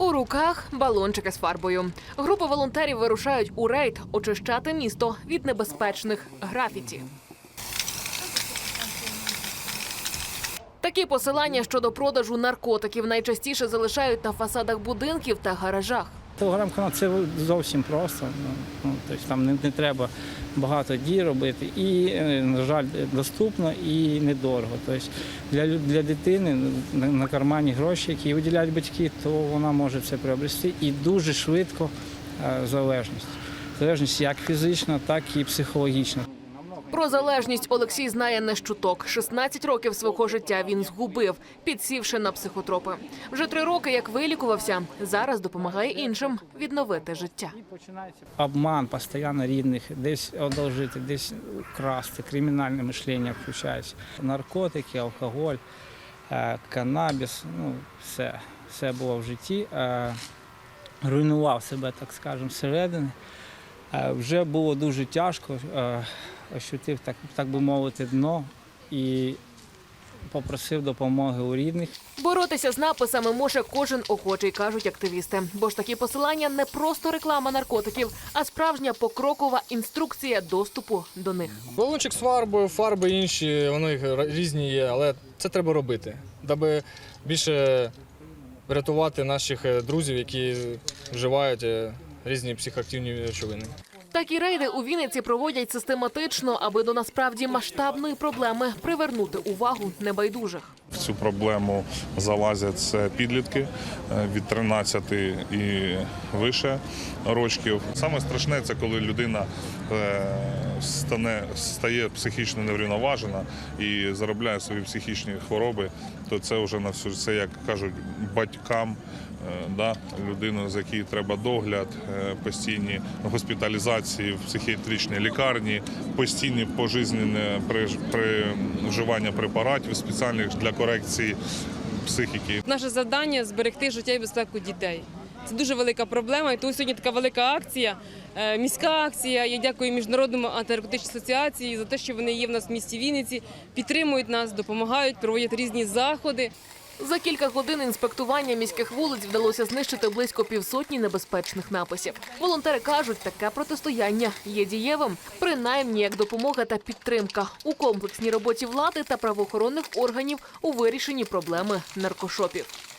У руках балончики з фарбою. Група волонтерів вирушають у рейд очищати місто від небезпечних графіті. Такі посилання щодо продажу наркотиків найчастіше залишають на фасадах будинків та гаражах. Телеграм-канал це зовсім просто. Ну, ну, тобто там не, не треба багато дій робити. І, е, на жаль, доступно і недорого. Тобто для, для дитини на, кармані гроші, які виділяють батьки, то вона може це приобрести і дуже швидко е, залежність. Залежність як фізична, так і психологічна. Про залежність Олексій знає не щуток. 16 років свого життя він згубив, підсівши на психотропи. Вже три роки, як вилікувався, зараз допомагає іншим відновити життя. Обман постійно рідних, десь одолжити, десь красти, кримінальне мишлення включається. Наркотики, алкоголь, е, канабіс, ну все, все було в житті. Е, Руйнував себе, так скажемо, зсередини. Е, Вже було дуже тяжко, ощутив, так, так би мовити, дно і попросив допомоги у рідних. Боротися з написами може кожен охочий, кажуть активісти. Бо ж такі посилання не просто реклама наркотиків, а справжня покрокова інструкція доступу до них. Балончик з фарбою, фарби інші, вони різні є, але це треба робити, даби більше врятувати наших е, друзів, які вживають е, різні психоактивні речовини. Такі рейди у Вінниці проводять систематично, аби до насправді масштабної проблеми привернути увагу небайдужих. В цю проблему залазять підлітки е, від 13 і вище рочків. Саме страшне це коли людина е, стане, стає психічно неврівноважена і заробляє собі психічні хвороби, то це вже на всю це, як кажуть, батькам. е, Да, людину, з якій треба догляд, постійні госпіталізації в психіатричній лікарні, постійні пожизненне при, при вживання препаратів спеціальних для корекції психіки. Наше завдання зберегти життя і безпеку дітей. Це дуже велика проблема. І тому сьогодні така велика акція, е, міська акція. Я дякую міжнародному антинаркотичній асоціації за те, що вони є в нас в місті Вінниці, підтримують нас, допомагають, проводять різні заходи. За кілька годин інспектування міських вулиць вдалося знищити близько півсотні небезпечних написів. Волонтери кажуть, таке протистояння є дієвим, принаймні як допомога та підтримка у комплексній роботі влади та правоохоронних органів у вирішенні проблеми наркошопів.